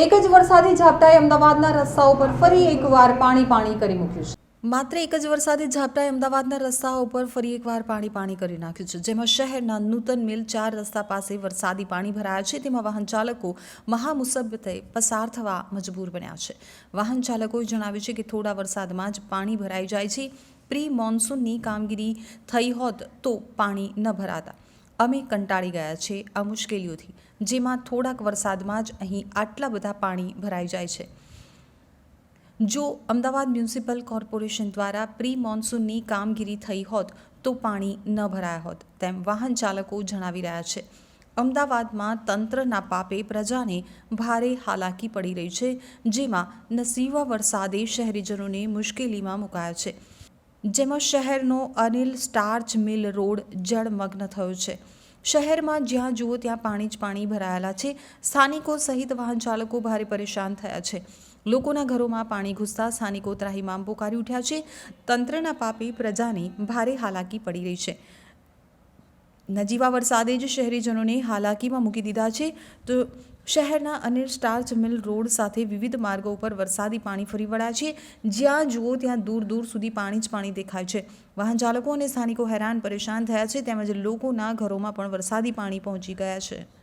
એક જ વરસાદી ઝાપટાએ અમદાવાદના રસ્તાઓ પર ફરી એકવાર પાણી પાણી કરી મૂક્યું છે. માત્ર એક જ વરસાદી ઝાપટાએ અમદાવાદના રસ્તાઓ પર ફરી એકવાર પાણી પાણી કરી નાખ્યું છે. જેમાં શહેરના નૂતન મિલ ચાર રસ્તા પાસે વરસાદી પાણી ભરાયા છે. તેમાં વાહન ચાલકો મહામુસબતે પસાર થવા મજબૂર બન્યા છે. વાહન ચાલકોએ જણાવ્યું છે કે થોડા વરસાદમાં જ પાણી ભરાઈ જાય છે. પ્રી મોન્સૂનની કામગીરી થઈ હોત તો પાણી ન ભરાતા. અમે કંટાળી ગયા છે આ મુશ્કેલીઓથી, જેમાં થોડાક વરસાદમાં જ અહીં આટલા બધા પાણી ભરાઈ જાય છે. જો અમદાવાદ મ્યુનિસિપલ કોર્પોરેશન દ્વારા પ્રી મોન્સૂનની કામગીરી થઈ હોત, તો પાણી ન ભરાયા હોત, તેમ વાહન ચાલકો જણાવી રહ્યા છે. અમદાવાદમાં તંત્રના પાપે પ્રજાને ભારે હાલાકી પડી રહી છે, જેમાં નસીવા વરસાદે શહેરીજનોને મુશ્કેલીમાં મુકાયા છે. જેમાં શહેરનો અનિલ સ્ટાર્ચ મિલ રોડ જળમગ્ન થયો છે. શહેરમાં જ્યાં જુઓ ત્યાં પાણી જ પાણી ભરાયેલા છે. સ્થાનિકો સહિત વાહન ચાલકો ભારે પરેશાન થયા છે. લોકોના ઘરોમાં પાણી ઘૂસતા સ્થાનિકો ત્રાહિમામ પોકારી ઉઠ્યા છે. તંત્રના પાપે પ્રજાને ભારે હાલાકી પડી રહી છે. નજીવા વરસાદે જ શહેરીજનોને હાલાકીમાં મૂકી દીધા છે. તો શહેરના અને સ્ટાર્ચ મિલ રોડ સાથે વિવિધ માર્ગો ઉપર વરસાદી પાણી ફરી વળ્યા છે. જ્યાં જુઓ ત્યાં દૂર દૂર સુધી પાણી જ પાણી દેખાય છે. વાહન ચાલકો અને સ્થાનિકો હેરાન પરેશાન થયા છે તેમજ લોકોના ઘરોમાં પણ વરસાદી પાણી પહોંચી ગયા છે.